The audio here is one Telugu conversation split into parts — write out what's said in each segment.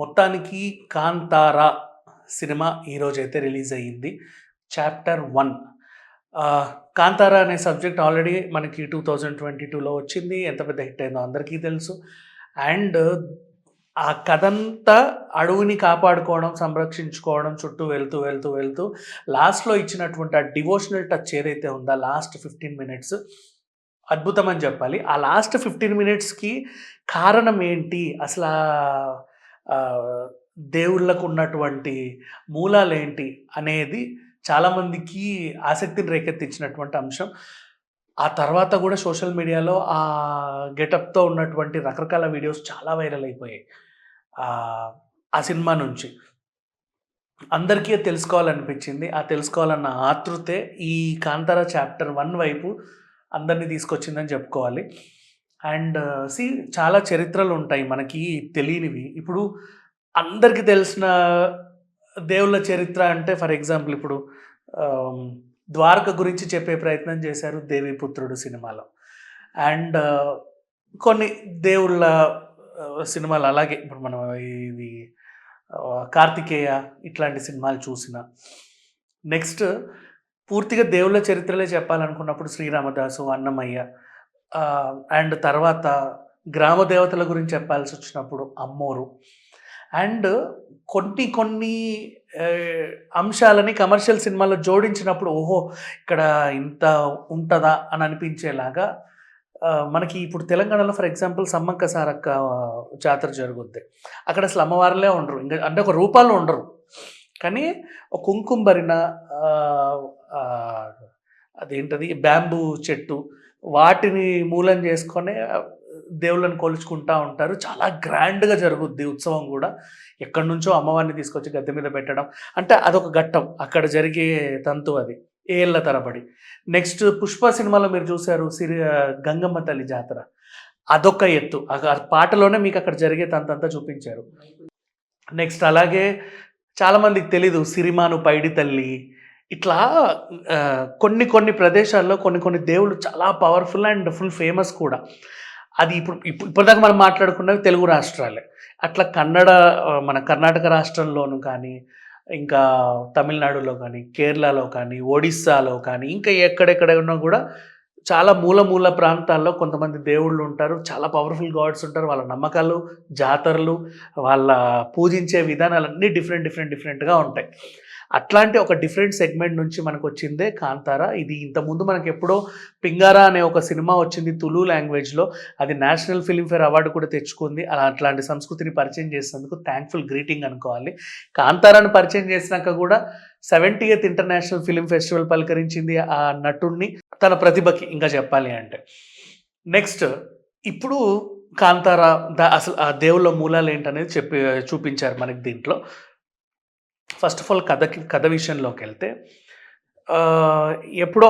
మొత్తానికి కాంతారా సినిమా ఈరోజైతే రిలీజ్ అయ్యింది. చాప్టర్ వన్ కాంతారా అనే సబ్జెక్ట్ ఆల్రెడీ మనకి టూ థౌజండ్ ట్వంటీ టూలో వచ్చింది. ఎంత పెద్ద హిట్ అయిందో అందరికీ తెలుసు. అండ్ ఆ కథంతా అడవిని కాపాడుకోవడం సంరక్షించుకోవడం చుట్టూ వెళ్తూ వెళ్తూ వెళ్తూ లాస్ట్లో ఇచ్చినటువంటి ఆ డివోషనల్ టచ్ ఏదైతే ఉందో లాస్ట్ ఫిఫ్టీన్ మినిట్స్ అద్భుతం అని చెప్పాలి. ఆ లాస్ట్ ఫిఫ్టీన్ మినిట్స్కి కారణం ఏంటి? అసలు దేవుళ్ళకు ఉన్నటువంటి మూలాలు ఏంటి అనేది చాలామందికి ఆసక్తిని రేకెత్తించినటువంటి అంశం. ఆ తర్వాత కూడా సోషల్ మీడియాలో ఆ గెటప్తో ఉన్నటువంటి రకరకాల వీడియోస్ చాలా వైరల్ అయిపోయాయి. ఆ సినిమా నుంచి. అందరికీ తెలుసుకోవాలనిపించింది. ఆ తెలుసుకోవాలన్న ఆతృతే ఈ కాంతారా చాప్టర్ వన్ వైపు అందరినీ తీసుకొచ్చిందని చెప్పుకోవాలి. అండ్ సి చాలా చరిత్రలు ఉంటాయి మనకి తెలియనివి. ఇప్పుడు అందరికీ తెలిసిన దేవుళ్ళ చరిత్ర అంటే ఫర్ ఎగ్జాంపుల్ ఇప్పుడు ద్వారక గురించి చెప్పే ప్రయత్నం చేశారు దేవిపుత్రుడు సినిమాలో. అండ్ కొన్ని దేవుళ్ళ సినిమాలు అలాగే ఇప్పుడు మనం ఇది కార్తికేయ ఇట్లాంటి సినిమాలు చూసిన. నెక్స్ట్ పూర్తిగా దేవుళ్ళ చరిత్రలే చెప్పాలనుకున్నప్పుడు శ్రీరామదాసు అన్నమయ్య అండ్ తర్వాత గ్రామ దేవతల గురించి చెప్పాల్సి వచ్చినప్పుడు అమ్మోరు. అండ్ కొన్ని కొన్ని అంశాలని కమర్షియల్ సినిమాలో జోడించినప్పుడు ఓహో ఇక్కడ ఇంత ఉంటుందా అని అనిపించేలాగా మనకి ఇప్పుడు తెలంగాణలో ఫర్ ఎగ్జాంపుల్ సమ్మక్క సారక్క జాతర జరుగుద్ది. అక్కడ అసలు అమ్మవారులే ఉండరు. ఇంకా అంటే ఒక రూపాల్లో ఉండరు. కానీ ఒక కుంకుమ భరిన అదేంటది? బ్యాంబూ చెట్టు వాటిని మూలం చేసుకొని దేవుళ్ళని కొలుచుకుంటా ఉంటారు. చాలా గ్రాండ్గా జరుగుద్ది ఉత్సవం కూడా. ఎక్కడి నుంచో అమ్మవారిని తీసుకొచ్చి గద్దె మీద పెట్టడం. అంటే అదొక ఘట్టం. అక్కడ జరిగే తంతు అది. ఏళ్ళ తరబడి. నెక్స్ట్ పుష్ప సినిమాలో మీరు చూశారు సిరి గంగమ్మ తల్లి జాతర. అదొక ఎత్తు. ఆ పాటలోనే మీకు అక్కడ జరిగే తంతంతా చూపించారు. నెక్స్ట్ అలాగే చాలామందికి తెలీదు సిరిమాను పైడి తల్లి ఇట్లా కొన్ని కొన్ని ప్రదేశాల్లో కొన్ని కొన్ని దేవుళ్ళు చాలా పవర్ఫుల్ అండ్ ఫుల్ ఫేమస్ కూడా. అది ఇప్పుడు ఇప్పుడు ఇప్పటిదాకా మనం మాట్లాడుకున్నవి తెలుగు రాష్ట్రాలే. అట్లా కన్నడ మన కర్ణాటక రాష్ట్రంలోను కానీ ఇంకా తమిళనాడులో కానీ కేరళలో కానీ ఒడిస్సాలో కానీ ఇంకా ఎక్కడెక్కడ ఉన్నా కూడా చాలా మూల మూల ప్రాంతాల్లో కొంతమంది దేవుళ్ళు ఉంటారు. చాలా పవర్ఫుల్ గాడ్స్ ఉంటారు. వాళ్ళ నమ్మకాలు జాతరలు వాళ్ళ పూజించే విధానాలన్నీ డిఫరెంట్ డిఫరెంట్ డిఫరెంట్గా ఉంటాయి. అట్లాంటి ఒక డిఫరెంట్ సెగ్మెంట్ నుంచి మనకు వచ్చిందే కాంతారా. ఇది ఇంతకుముందు మనకి ఎప్పుడో పింగారా అనే ఒక సినిమా వచ్చింది తులు లాంగ్వేజ్లో అది నేషనల్ ఫిలింఫేర్ అవార్డు కూడా తెచ్చుకుంది. అలా అట్లాంటి సంస్కృతిని పరిచయం చేసినందుకు థ్యాంక్ఫుల్ గ్రీటింగ్ అనుకోవాలి. కాంతారాను పరిచయం చేసినాక కూడా seventy eighth international film festival పలకరించింది ఆ నటుడిని తన ప్రతిభకి ఇంకా చెప్పాలి అంటే. నెక్స్ట్ ఇప్పుడు కాంతారా అసలు ఆ దేవుళ్ళ మూలాలు ఏంటనేది చెప్పి చూపించారు మనకి దీంట్లో. ఫస్ట్ ఆఫ్ ఆల్ కథకి కథ విషయంలోకి వెళ్తే ఎప్పుడో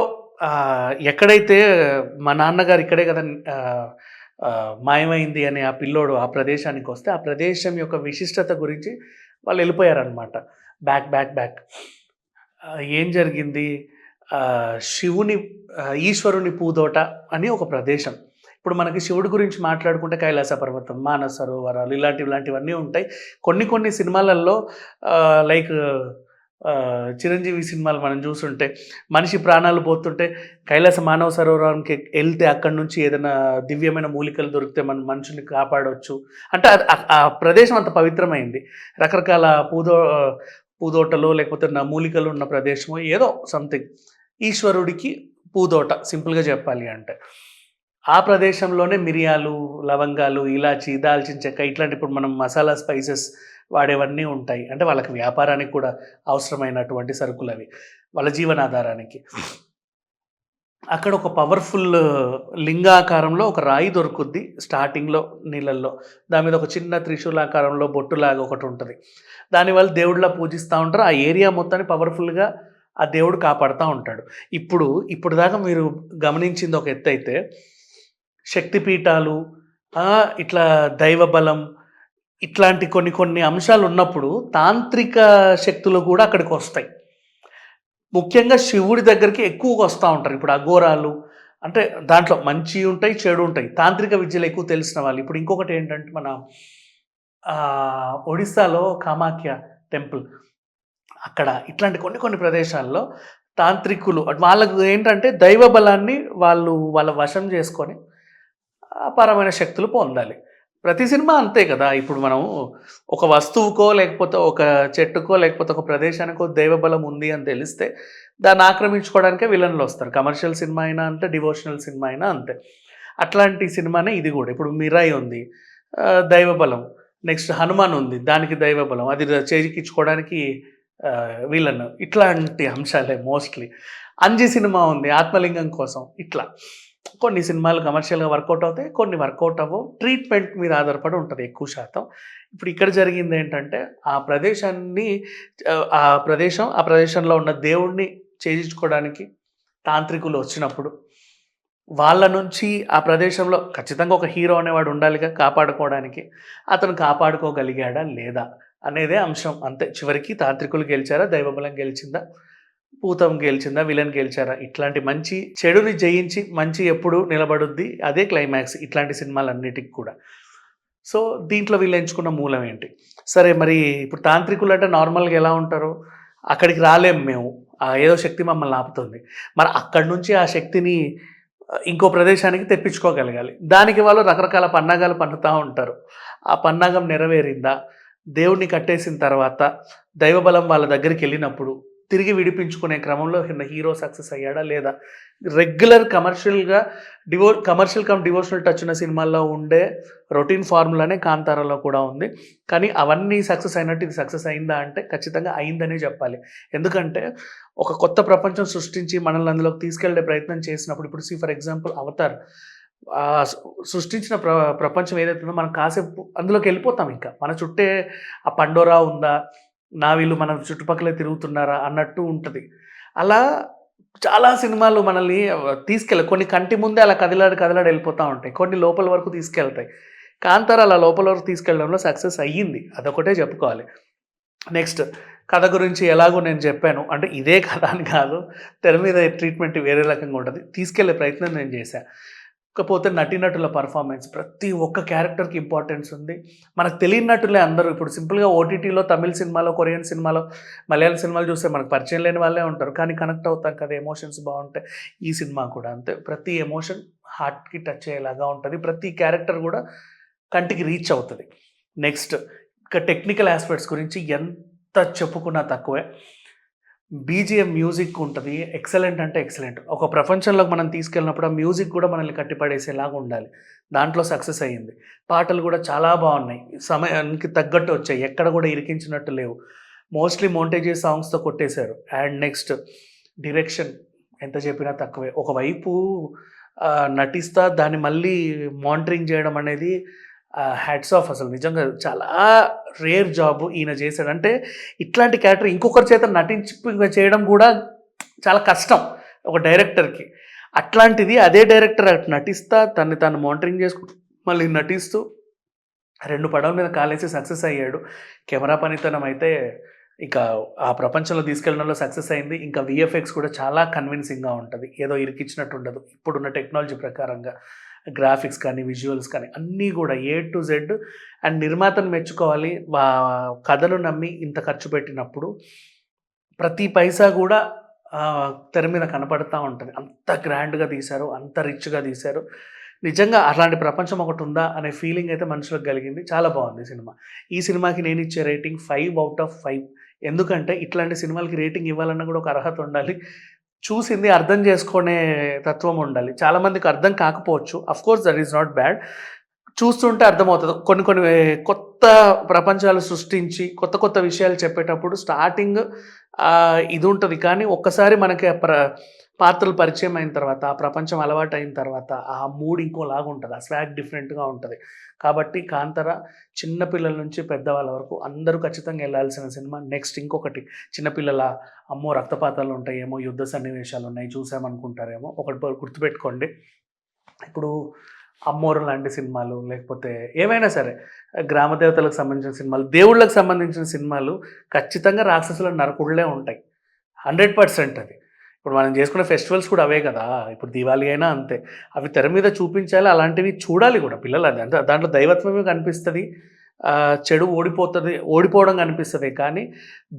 ఎక్కడైతే మా నాన్నగారు ఇక్కడే కదా మాయమైంది అనే ఆ పిల్లోడు ఆ ప్రదేశానికి వస్తే ఆ ప్రదేశం యొక్క విశిష్టత గురించి వాళ్ళు వెళ్ళిపోయారనమాట బ్యాక్ బ్యాక్ బ్యాక్. ఏం జరిగింది? శివుని ఈశ్వరుని పూదోట అని ఒక ప్రదేశం. ఇప్పుడు మనకి శివుడి గురించి మాట్లాడుకుంటే కైలాస పర్వతం మానస సరోవరాలు ఇలాంటివి ఇలాంటివన్నీ ఉంటాయి. కొన్ని కొన్ని సినిమాలలో లైక్ చిరంజీవి సినిమాలు మనం చూస్తుంటే మనిషి ప్రాణాలు పోతుంటే కైలాస మానవ సరోవరానికి వెళ్తే అక్కడి నుంచి ఏదైనా దివ్యమైన మూలికలు దొరికితే మన మనుషుల్ని కాపాడవచ్చు అంటే ఆ- ప్రదేశం అంత పవిత్రమైంది. రకరకాల పూదో పూదోటలు లేకపోతే నా మూలికలు ఉన్న ప్రదేశము ఏదో సంథింగ్. ఈశ్వరుడికి పూదోట సింపుల్గా చెప్పాలి అంటే. ఆ ప్రదేశంలోనే మిరియాలు లవంగాలు ఇలాచి దాల్చిన చెక్క ఇట్లాంటి ఇప్పుడు మనం మసాలా స్పైసెస్ వాడేవన్నీ ఉంటాయి. అంటే వాళ్ళకి వ్యాపారానికి కూడా అవసరమైనటువంటి సరుకులు అవి వాళ్ళ జీవనాధారానికి. అక్కడ ఒక పవర్ఫుల్ లింగాకారంలో ఒక రాయి దొరుకుద్ది స్టార్టింగ్లో నీళ్ళల్లో. దాని మీద ఒక చిన్న త్రిశూలాకారంలో బొట్టులాగా ఒకటి ఉంటుంది. దానివల్ల దేవుడిలా పూజిస్తూ ఉంటారు. ఆ ఏరియా మొత్తాన్ని పవర్ఫుల్గా ఆ దేవుడు కాపాడుతూ ఉంటాడు. ఇప్పుడు ఇప్పుడు దాకా మీరు గమనించింది ఒక ఎత్తు అయితే శక్తిపీఠాలు ఇట్లా దైవ బలం ఇట్లాంటి కొన్ని కొన్ని అంశాలు ఉన్నప్పుడు తాంత్రిక శక్తులు కూడా అక్కడికి వస్తాయి. ముఖ్యంగా శివుడి దగ్గరికి ఎక్కువగా వస్తూ ఉంటారు. ఇప్పుడు అఘోరాలు అంటే దాంట్లో మంచి ఉంటాయి చెడు ఉంటాయి. తాంత్రిక విద్యలు ఎక్కువ తెలిసిన వాళ్ళు. ఇప్పుడు ఇంకొకటి ఏంటంటే మన ఒడిస్సాలో కామాఖ్య టెంపుల్. అక్కడ ఇట్లాంటి కొన్ని కొన్ని ప్రదేశాల్లో తాంత్రికులు వాళ్ళకు ఏంటంటే దైవ బలాన్ని వాళ్ళు వాళ్ళ వశం చేసుకొని పరమైన శక్తులు పొందాలి. ప్రతి సినిమా అంతే కదా! ఇప్పుడు మనం ఒక వస్తువుకో, లేకపోతే ఒక చెట్టుకో, లేకపోతే ఒక ప్రదేశానికో దైవబలం ఉంది అని తెలిస్తే దాన్ని ఆక్రమించుకోవడానికే విలన్‌లొస్తారు. కమర్షియల్ సినిమా అయినా అంతే, డివోషనల్ సినిమా అయినా అంతే. అట్లాంటి సినిమానే ఇది కూడా ఇప్పుడు 'మిరాయి' ఉంది. దైవబలం నెక్స్ట్ 'హనుమాన్' ఉంది. దానికి దైవబలం అది చేజికిచ్చుకోవడానికి విలన్. ఇట్లాంటి అంశాలే మోస్ట్‌లీ. 'అంజి' సినిమా ఉంది. ఆత్మలింగం కోసం. ఇట్లా. కొన్ని సినిమాలు కమర్షియల్‌గా వర్కౌట్ అవుతాయి. కొన్ని వర్కౌట్ అవ్వవు. ట్రీట్‌మెంట్ మీద ఆధారపడి ఉంటుంది ఎక్కువ శాతం. ఇప్పుడు ఇక్కడ జరిగింది ఏంటంటే ఆ ప్రదేశాన్ని ఆ ప్రదేశం, ఆ ప్రదేశంలో ఉన్న దేవుణ్ణి చేయించుకోవడానికి తాంత్రికులు వచ్చినప్పుడు వాళ్ళ నుంచి ఆ ప్రదేశంలో ఖచ్చితంగా ఒక హీరో అనేవాడు ఉండాలిగా కాపాడుకోవడానికి. అతను కాపాడుకోగలిగాడా? లేదా? అనేదే అంశం అంతే. చివరికి తాంత్రికులు గెలిచారా? దైవబలం గెలిచిందా? పూతం గెలిచిందా? విలన్ గెలిచారా? ఇట్లాంటి మంచి చెడుని జయించి మంచి ఎప్పుడు నిలబడుద్ది. అదే క్లైమాక్స్ ఇట్లాంటి సినిమాలన్నిటికి కూడా. సో, దీంట్లో వీళ్ళు ఎంచుకున్న మూలం ఏంటి? సరే మరి ఇప్పుడు తాంత్రికులంటే నార్మల్‌గా ఎలా ఉంటారు? అక్కడికి రాలేము మేము. ఆ ఏదో శక్తి మమ్మల్ని ఆపుతుంది. మరి అక్కడి నుంచి ఆ శక్తిని ఇంకో ప్రదేశానికి తెప్పించుకోగలగాలి. దానికి వాళ్ళు రకరకాల పన్నాగాలు పండుతూ ఉంటారు. ఆ పన్నాగం నెరవేరిందా? దేవుణ్ణి కట్టేసిన తర్వాత దైవబలం వాళ్ళ దగ్గరికి వెళ్ళినప్పుడు తిరిగి విడిపించుకునే క్రమంలో హీరో సక్సెస్ అయ్యాడా? లేదా? రెగ్యులర్ కమర్షియల్‌గా డివో కమర్షియల్ కమ్ డివోషనల్ టచ్ ఉన్న సినిమాల్లో ఉండే రొటీన్ ఫార్ములానే 'కాంతారా'లో కూడా ఉంది. కానీ అవన్నీ సక్సెస్ అయినట్టు ఇది సక్సెస్ అయిందా అంటే ఖచ్చితంగా అయిందనే చెప్పాలి. ఎందుకంటే ఒక కొత్త ప్రపంచం సృష్టించి మనల్ని అందులోకి తీసుకెళ్ళే ప్రయత్నం చేసినప్పుడు ఇప్పుడు సీ ఫర్ ఎగ్జాంపుల్ 'అవతార్' సృష్టించిన ప్ర ప్రపంచం ఏదైతే ఉందో మనం కాసేపు అందులోకి వెళ్ళిపోతాం ఇంకా. మన చుట్టే ఆ పండోరా ఉందా? నా వీళ్ళు మన చుట్టుపక్కల తిరుగుతున్నారా? అన్నట్టు ఉంటుంది అలా చాలా సినిమాలు మనల్ని తీసుకెళ్ళి తీసుకెళ్ళ కొన్ని కంటి ముందే అలా కదిలాడి కదిలాడు వెళ్ళిపోతూ ఉంటాయి. కొన్ని లోపల వరకు తీసుకెళ్తాయి. 'కాంతార' అలా లోపల వరకు తీసుకెళ్ళడంలో సక్సెస్ అయ్యింది. అదొకటే చెప్పుకోవాలి. నెక్స్ట్ కథ గురించి ఎలాగో నేను చెప్పాను. అంటే ఇదే కథ అని కాదు. తెర మీద ట్రీట్మెంట్ వేరే రకంగా ఉంటుంది తీసుకెళ్ళే ప్రయత్నం నేను చేశాను కాకపోతే నటీనటుల పెర్ఫార్మెన్స్ ప్రతి ఒక్క క్యారెక్టర్‌కి ఇంపార్టెన్స్ ఉంది. మనకు తెలియని నటులే అందరూ. ఇప్పుడు సింపుల్‌గా ఓటీటీలో తమిళ్ సినిమాలో, కొరియన్ సినిమాలో, మలయాళం సినిమాలు చూస్తే మనకు పరిచయం లేని వాళ్ళే ఉంటారు. కానీ కనెక్ట్ అవుతాం కదా! ఎమోషన్స్ బాగుంటాయి ఈ సినిమా కూడా అంతే. ప్రతి ఎమోషన్ హార్ట్‌కి టచ్ అయ్యేలాగా ఉంటుంది ప్రతి క్యారెక్టర్ కూడా కంటికి రీచ్ అవుతుంది నెక్స్ట్ ఇక టెక్నికల్ యాస్పెక్ట్స్ గురించి ఎంత చెప్పుకున్నా తక్కువే. బీజిఎం మ్యూజిక్ ఉంటుంది ఎక్సలెంట్ అంటే ఎక్సలెంట్. ఒక ప్రపంచంలోకి మనం తీసుకెళ్ళినప్పుడు ఆ మ్యూజిక్ కూడా మనల్ని కట్టిపడేసేలాగా ఉండాలి. దాంట్లో సక్సెస్ అయ్యింది. పాటలు కూడా చాలా బాగున్నాయి సమయానికి తగ్గట్టు వచ్చాయి. ఎక్కడ కూడా ఇరికించినట్టు లేవు. మోస్ట్‌లీ మోంటేజీ సాంగ్స్‌తో కొట్టేశారు. అండ్ నెక్స్ట్ డిరెక్షన్ ఎంత చెప్పినా తక్కువే. ఒకవైపు నటిస్తా దాన్ని మళ్ళీ మానిటరింగ్ చేయడం అనేది హ్యాట్స్ ఆఫ్ అసలు నిజంగా చాలా రేర్ జాబ్ ఈయన చేశాడంటే అంటే ఇట్లాంటి క్యారెక్టర్ ఇంకొకరి చేత నటించి చేయడం కూడా చాలా కష్టం ఒక డైరెక్టర్‌కి. అట్లాంటిది అదే డైరెక్టర్ అటు నటిస్తా తన్ని తాను మానిటరింగ్ చేసుకుంటూ మళ్ళీ నటిస్తూ రెండు పడవల మీద కాలేసి సక్సెస్ అయ్యాడు. కెమెరా పనితనం అయితే ఇక ఆ ప్రపంచంలో తీసుకెళ్ళడంలో సక్సెస్ అయింది. ఇంకా విఎఫ్ఎక్స్ కూడా చాలా కన్విన్సింగ్‌గా ఉంటుంది ఏదో ఇరికించినట్టు ఉండదు. ఇప్పుడున్న టెక్నాలజీ ప్రకారంగా గ్రాఫిక్స్ కానీ, విజువల్స్ కానీ అన్నీ కూడా ఏ టు జెడ్ అండ్ నిర్మాతను మెచ్చుకోవాలి. వా కథను నమ్మి ఇంత ఖర్చు పెట్టినప్పుడు ప్రతి పైసా కూడా తెర మీద కనపడుతూ ఉంటుంది అంత గ్రాండ్‌గా తీశారు. అంత రిచ్‌గా తీశారు. నిజంగా అలాంటి ప్రపంచం ఒకటి ఉందా అనే ఫీలింగ్ అయితే మనుషులకు కలిగింది. చాలా బాగుంది సినిమా. ఈ సినిమాకి నేను ఇచ్చే rating five out of five ఎందుకంటే ఇట్లాంటి సినిమాలకి రేటింగ్ ఇవ్వాలన్నా కూడా ఒక అర్హత ఉండాలి. చూసింది అర్థం చేసుకునే తత్వం ఉండాలి. చాలామందికి అర్థం కాకపోవచ్చు. Of course that is not bad. చూస్తుంటే అర్థమవుతుంది కొన్ని కొన్ని కొత్త ప్రపంచాలు సృష్టించి కొత్త కొత్త విషయాలు చెప్పేటప్పుడు స్టార్టింగ్ ఇది ఉంటుంది కానీ ఒక్కసారి మనకి ప్ర పాత్రలు పరిచయం అయిన తర్వాత, ఆ ప్రపంచం అలవాటు అయిన తర్వాత ఆ మూడ్ ఇంకోలాగా ఉంటుంది ఆ స్వాగ్ డిఫరెంట్‌గా ఉంటుంది కాబట్టి 'కాంతార' చిన్నపిల్లల నుంచి పెద్దవాళ్ళ వరకు అందరూ ఖచ్చితంగా వెళ్ళాల్సిన సినిమా. నెక్స్ట్ ఇంకొకటి చిన్నపిల్లల అమ్మో! రక్తపాతాలు ఉంటాయేమో, యుద్ధ సన్నివేశాలు ఉన్నాయి చూసామనుకుంటారేమో ఒకటి గుర్తుపెట్టుకోండి. ఇప్పుడు 'అమ్మోరు' లాంటి సినిమాలు లేకపోతే ఏవైనా సరే గ్రామ దేవతలకు సంబంధించిన సినిమాలు, దేవుళ్ళకి సంబంధించిన సినిమాలు ఖచ్చితంగా రాక్షసుల నరకుడులే ఉంటాయి. 100% అది. ఇప్పుడు మనం చేసుకునే ఫెస్టివల్స్ కూడా అవే కదా! ఇప్పుడు దీవాళి అయినా అంతే. అవి తెర మీద చూపించాలి. అలాంటివి చూడాలి కూడా పిల్లలు. అది అంటే దాంట్లో దైవత్వమే కనిపిస్తుంది. చెడు ఓడిపోతుంది ఓడిపోవడం కనిపిస్తుంది కానీ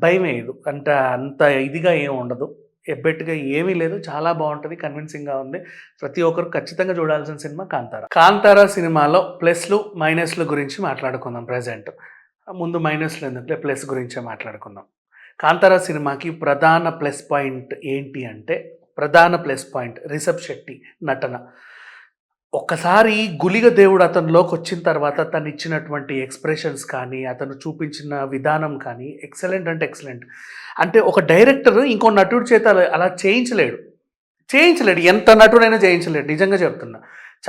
భయం వేయదు అంత అంత ఇదిగా ఏం ఉండదు. ఎబ్బెట్టుగా ఏమీ లేదు. చాలా బాగుంటుంది కన్విన్సింగ్గా ఉంది. ప్రతి ఒక్కరు ఖచ్చితంగా చూడాల్సిన సినిమా కాంతారా. కాంతారా సినిమాలో ప్లస్లు మైనస్లు గురించి మాట్లాడుకుందాం ప్రజెంట్. ముందు మైనస్లు ఎందుకులే ప్లస్ గురించే మాట్లాడుకుందాం. కాంతారా సినిమాకి ప్రధాన ప్లస్ పాయింట్ ఏంటి అంటే ప్రధాన ప్లస్ పాయింట్ రిషబ్ శెట్టి నటన. ఒక్కసారి గులిగ దేవుడు అతనిలోకి వచ్చిన తర్వాత తను ఇచ్చినటువంటి ఎక్స్ప్రెషన్స్ కానీ అతను చూపించిన విధానం కానీ ఎక్సలెంట్ అంటే ఎక్సలెంట్. అంటే ఒక డైరెక్టర్ ఇంకో నటుడి చేత అలా- చేయించలేడు. చేయించలేడు. ఎంత నటుడైనా చేయించలేడు. నిజంగా చెప్తున్నా.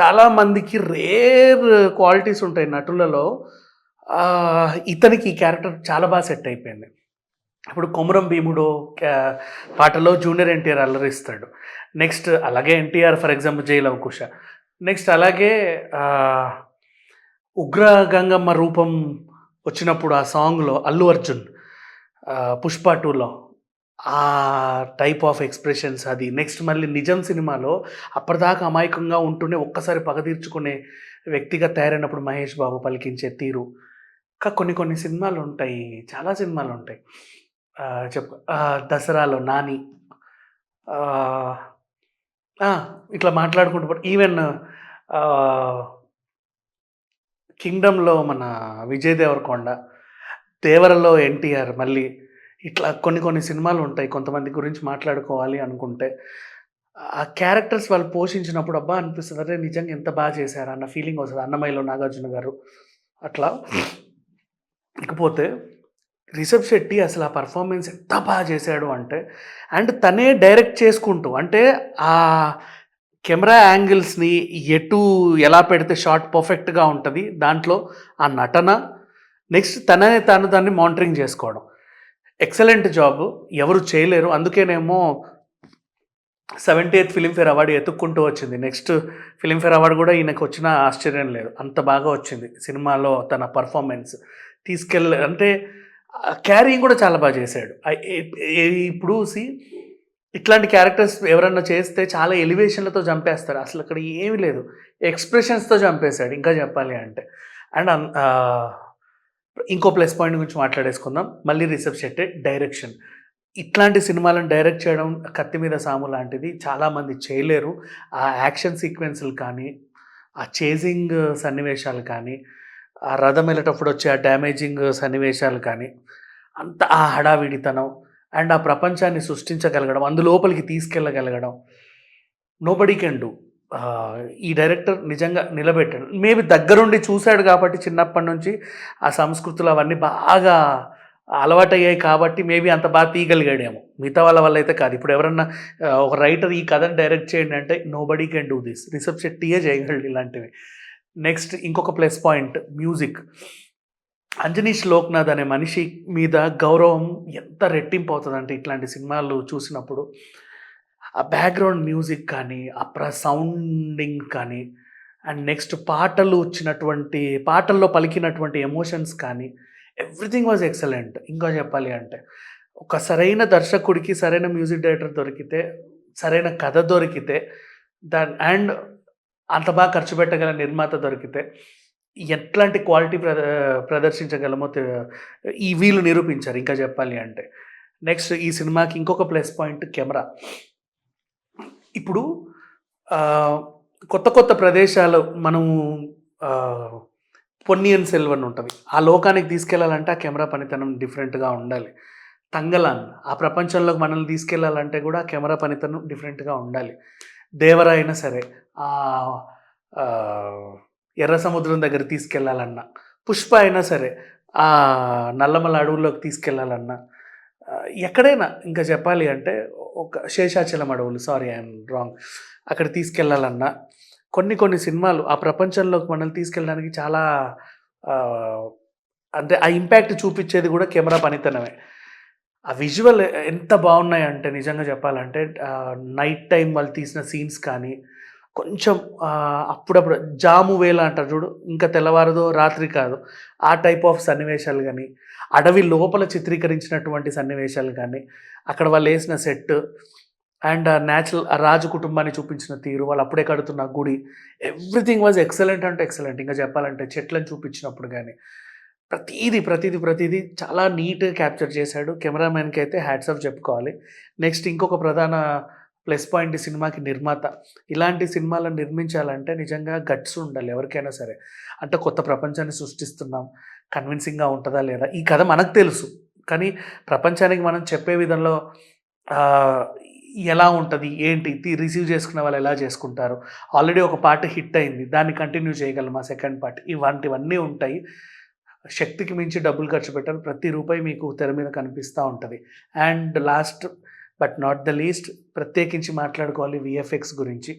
చాలా మందికి రేర్ క్వాలిటీస్ ఉంటాయి నటులలో. ఇతనికి ఈ క్యారెక్టర్ చాలా బాగా సెట్ అయిపోయింది. ఇప్పుడు కొమురం భీముడు పాటలో జూనియర్ ఎన్టీఆర్ అల్లరిస్తాడు నెక్స్ట్ అలాగే NTR for example Jai Lavakusa next అలాగే ఉగ్ర గంగమ్మ రూపం వచ్చినప్పుడు ఆ సాంగ్లో అల్లు అర్జున్ పుష్ప టూలో ఆ టైప్ ఆఫ్ ఎక్స్ప్రెషన్స్ అది. నెక్స్ట్ మళ్ళీ నిజం సినిమాలో అప్పటిదాకా అమాయకంగా ఉంటూనే ఒక్కసారి పగ తీర్చుకునే వ్యక్తిగా తయారైనప్పుడు మహేష్ బాబు పలికించే తీరు. ఇంకా కొన్ని కొన్ని సినిమాలు ఉంటాయి చాలా సినిమాలు ఉంటాయి. చెప్ చెప్పు. దసరాలో నాని ఇట్లా మాట్లాడుకుంటూ ఈవెన్ కింగ్డమ్లో మన విజయ్ దేవరకొండ దేవరలో ఎన్టీఆర్ మళ్ళీ ఇట్లా కొన్ని కొన్ని సినిమాలు ఉంటాయి కొంతమంది గురించి మాట్లాడుకోవాలి అనుకుంటే ఆ క్యారెక్టర్స్ వాళ్ళు పోషించినప్పుడు అబ్బా అనిపిస్తుంది అరే నిజంగా ఎంత బాగా చేశారు అన్న ఫీలింగ్ వస్తుంది. అన్నమయ్యలో నాగార్జున గారు అట్లా. ఇకపోతే రిషబ్ శెట్టి అసలు ఆ పర్ఫార్మెన్స్ ఎంత బాగా చేశాడు అంటే అండ్ తనే డైరెక్ట్ చేసుకుంటూ అంటే ఆ కెమెరా యాంగిల్స్ని ఎటు ఎలా పెడితే షార్ట్ పర్ఫెక్ట్గా ఉంటుంది దాంట్లో ఆ నటన నెక్స్ట్ తననే తాను దాన్ని మానిటరింగ్ చేసుకోవడం. ఎక్సలెంట్ జాబ్ ఎవరు చేయలేరు. అందుకేనేమో సెవెంటీ ఎయిత్ ఫిలింఫేర్ అవార్డు ఎత్తుక్కుంటూ వచ్చింది. నెక్స్ట్ ఫిలింఫేర్ అవార్డు కూడా ఈయనకు వచ్చిన ఆశ్చర్యం లేదు. అంత బాగా వచ్చింది. సినిమాలో తన పర్ఫార్మెన్స్ తీసుకెళ్ళ అంటే క్యారింగ్ కూడా చాలా బాగా చేశాడు. ఇప్పుడు సి ఇట్లాంటి క్యారెక్టర్స్ ఎవరన్నా చేస్తే చాలా ఎలివేషన్లతో చంపేస్తారు. అసలు అక్కడ ఏమీ లేదు. ఎక్స్ప్రెషన్స్తో చంపేశాడు ఇంకా చెప్పాలి అంటే. అండ్ um, ఇంకో ప్లస్ పాయింట్ గురించి మాట్లాడేసుకుందాం. మళ్ళీ రిసెప్ శెట్టి డైరెక్షన్ ఇట్లాంటి సినిమాలను డైరెక్ట్ చేయడం కత్తి మీద సాము లాంటిది చాలామంది చేయలేరు. ఆ యాక్షన్ సీక్వెన్స్లు కానీ ఆ చేజింగ్ సన్నివేశాలు కానీ ఆ రథం వెళ్ళేటప్పుడు వచ్చే ఆ డ్యామేజింగ్ సన్నివేశాలు కానీ అంత ఆ హడావిడితనం అండ్ ఆ ప్రపంచాన్ని సృష్టించగలగడం అందులోపలికి తీసుకెళ్ళగలగడం నోబడీ కెన్ డూ ఈ డైరెక్టర్ నిజంగా నిలబెట్టాడు. మేబీ దగ్గరుండి చూశాడు కాబట్టి చిన్నప్పటి నుంచి ఆ సంస్కృతులు అవన్నీ బాగా అలవాటయ్యాయి కాబట్టి మేబీ అంత బాగా తీయగలిగాడేమో. మిగతా వాళ్ళ వల్ల అయితే కాదు. ఇప్పుడు ఎవరన్నా ఒక రైటర్ ఈ కథను డైరెక్ట్ చేయండి అంటే nobody can do this Rishab చెట్టియే చేయగలడు ఇలాంటివి. నెక్స్ట్ ఇంకొక plus point music Ajaneesh Loknath అనే మనిషి మీద గౌరవం ఎంత రెట్టింపు అవుతుందంటే ఇట్లాంటి సినిమాలు చూసినప్పుడు. ఆ బ్యాక్గ్రౌండ్ మ్యూజిక్ కానీ ఆ సౌండింగ్ కానీ అండ్ నెక్స్ట్ పాటలు వచ్చినటువంటి పాటల్లో పలికినటువంటి ఎమోషన్స్ కానీ ఎవ్రీథింగ్ వాజ్ ఎక్సలెంట్ ఇంకా చెప్పాలి అంటే ఒక సరైన దర్శకుడికి సరైన మ్యూజిక్ డైరెక్టర్ దొరికితే సరైన కథ దొరికితే దాని అండ్ అంత బాగా ఖర్చు పెట్టగల నిర్మాత దొరికితే ఎట్లాంటి క్వాలిటీ ప్రద ప్రదర్శించగలమో ఈ వీళ్ళు నిరూపించారు ఇంకా చెప్పాలి అంటే. నెక్స్ట్ ఈ సినిమాకి ఇంకొక ప్లస్ పాయింట్ కెమెరా. ఇప్పుడు కొత్త కొత్త ప్రదేశాలు మనము పొన్నియన్ సెల్వన్ ఉంటుంది. ఆ లోకానికి తీసుకెళ్ళాలంటే ఆ కెమెరా పనితనం డిఫరెంట్గా ఉండాలి. తంగలాన్ ఆ ప్రపంచంలోకి మనల్ని తీసుకెళ్ళాలంటే కూడా ఆ కెమెరా పనితనం డిఫరెంట్గా ఉండాలి. దేవర అయినా సరే ఆ ఎర్ర సముద్రం దగ్గర తీసుకెళ్ళాలన్నా పుష్ప అయినా సరే ఆ నల్లమల అడవుల్లోకి తీసుకెళ్ళాలన్నా ఎక్కడైనా ఇంకా చెప్పాలి అంటే ఒక శేషాచలం అడవులు సారీ ఐఎమ్ రాంగ్ అక్కడ తీసుకెళ్ళాలన్నా కొన్ని కొన్ని సినిమాలు ఆ ప్రపంచంలోకి మనల్ని తీసుకెళ్ళడానికి చాలా అంటే ఆ ఇంపాక్ట్ చూపించేది కూడా కెమెరా పనితనమే. ఆ విజువల్ ఎంత బాగున్నాయి అంటే నిజంగా చెప్పాలంటే నైట్ టైం వాళ్ళు తీసిన సీన్స్ కానీ కొంచెం అప్పుడప్పుడు జాము వేళ అంటారు చూడు ఇంకా తెల్లవారదో రాత్రి కాదు ఆ టైప్ ఆఫ్ సన్నివేశాలు కానీ అడవి లోపల చిత్రీకరించినటువంటి సన్నివేశాలు కానీ అక్కడ వాళ్ళు వేసిన సెట్ అండ్ న్యాచురల్ రాజు కుటుంబాన్ని చూపించిన తీరు వాళ్ళు అప్పుడే కడుతున్న గుడి ఎవ్రీథింగ్ వాజ్ ఎక్సలెంట్ అంటే ఎక్సలెంట్ ఇంకా చెప్పాలంటే చెట్లను చూపించినప్పుడు కానీ ప్రతీది ప్రతీది ప్రతీది చాలా నీట్గా క్యాప్చర్ చేశాడు. కెమెరామెన్కి అయితే హ్యాట్స్ ఆఫ్ చెప్పుకోవాలి. నెక్స్ట్ ఇంకొక ప్రధాన ప్లస్ పాయింట్ సినిమాకి నిర్మాత. ఇలాంటి సినిమాలను నిర్మించాలంటే నిజంగా గట్స్ ఉండాలి ఎవరికైనా సరే. అంటే కొత్త ప్రపంచాన్ని సృష్టిస్తున్నాం. కన్విన్సింగ్గా ఉంటుందా లేదా? ఈ కథ మనకు తెలుసు. కానీ ప్రపంచానికి మనం చెప్పే విధంలో ఎలా ఉంటుంది? ఏంటి? రిసీవ్ చేసుకున్న వాళ్ళు ఎలా చేసుకుంటారు? ఆల్రెడీ ఒక పార్ట్ హిట్ అయింది. దాన్ని కంటిన్యూ చేయగలం సెకండ్ పార్ట్. ఇవంటివన్నీ ఉంటాయి. శక్తికి మించి డబ్బులు ఖర్చు పెట్టారు ప్రతి రూపాయి మీకు తెర మీద కనిపిస్తూ ఉంటుంది. And last but not the least ప్రత్యేకించి మాట్లాడుకోవాలి విఎఫ్ఎక్స్ గురించి.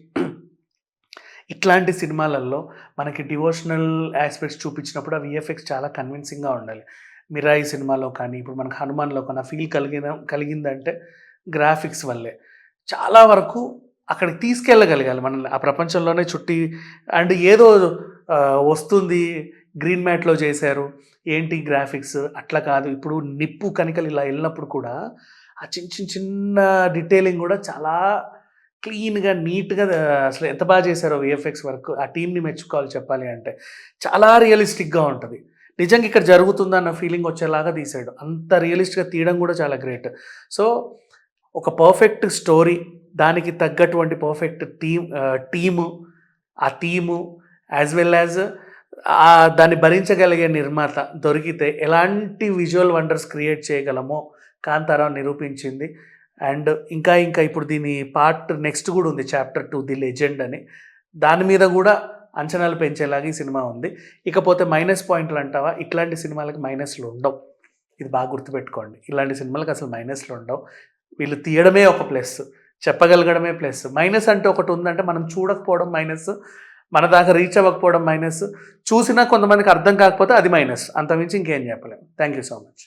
ఇట్లాంటి సినిమాలలో మనకి డివోషనల్ ఆస్పెక్ట్స్ చూపించినప్పుడు ఆ విఎఫ్ఎక్స్ చాలా కన్విన్సింగ్గా ఉండాలి. మిరాయి సినిమాలో కానీ ఇప్పుడు మనకు హనుమాన్లో కానీ ఫీల్ కలిగిన కలిగిందంటే గ్రాఫిక్స్ వల్లే. చాలా వరకు అక్కడికి తీసుకెళ్ళగలగాలి మనల్ని. ఆ ప్రపంచంలోనే చుట్టి అండ్ ఏదో వస్తుంది గ్రీన్ మ్యాట్లో చేశారు. ఏంటి గ్రాఫిక్స్? అట్లా కాదు. ఇప్పుడు నిప్పు కనికలు ఇలా వెళ్ళినప్పుడు కూడా ఆ చిన్న చిన్న చిన్న డీటెయిలింగ్ కూడా చాలా క్లీన్గా నీట్గా అసలు ఎంత బాగా చేశారో విఎఫ్ఎక్స్ వర్క్. ఆ టీంని మెచ్చుకోవాలి చెప్పాలి అంటే చాలా రియలిస్టిక్గా ఉంటుంది. నిజంగా ఇక్కడ జరుగుతుందా అన్న ఫీలింగ్ వచ్చేలాగా తీసాడు అంత రియలిస్ట్గా తీయడం కూడా చాలా గ్రేట్. సో ఒక పర్ఫెక్ట్ స్టోరీ దానికి తగ్గటువంటి పర్ఫెక్ట్ టీమ్ టీము ఆ టీము యాజ్ వెల్ యాజ్ దాన్ని భరించగలిగే నిర్మాత దొరికితే ఎలాంటి విజువల్ వండర్స్ క్రియేట్ చేయగలమో కాంతారావు నిరూపించింది. అండ్ ఇంకా ఇంకా ఇప్పుడు దీని పార్ట్ నెక్స్ట్ కూడా ఉంది చాప్టర్ టూ ది లెజెండ్ అని. దాని మీద కూడా అంచనాలు పెంచేలాగా ఈ సినిమా ఉంది. ఇకపోతే మైనస్ పాయింట్లు అంటావా? ఇట్లాంటి సినిమాలకు మైనస్లు ఉండవు. ఇది బాగా గుర్తుపెట్టుకోండి. ఇలాంటి సినిమాలకు అసలు మైనస్లు ఉండవు. వీళ్ళు తీయడమే ఒక ప్లస్ చెప్పగలగడమే ప్లస్ మైనస్ అంటే ఒకటి ఉందంటే మనం చూడకపోవడం మైనస్ మన దాకా రీచ్ అవ్వకపోవడం మైనస్ చూసినా కొంతమందికి అర్థం కాకపోతే అది మైనస్ అంతమించి ఇంకేం చెప్పలేము థ్యాంక్ యూ సో మచ్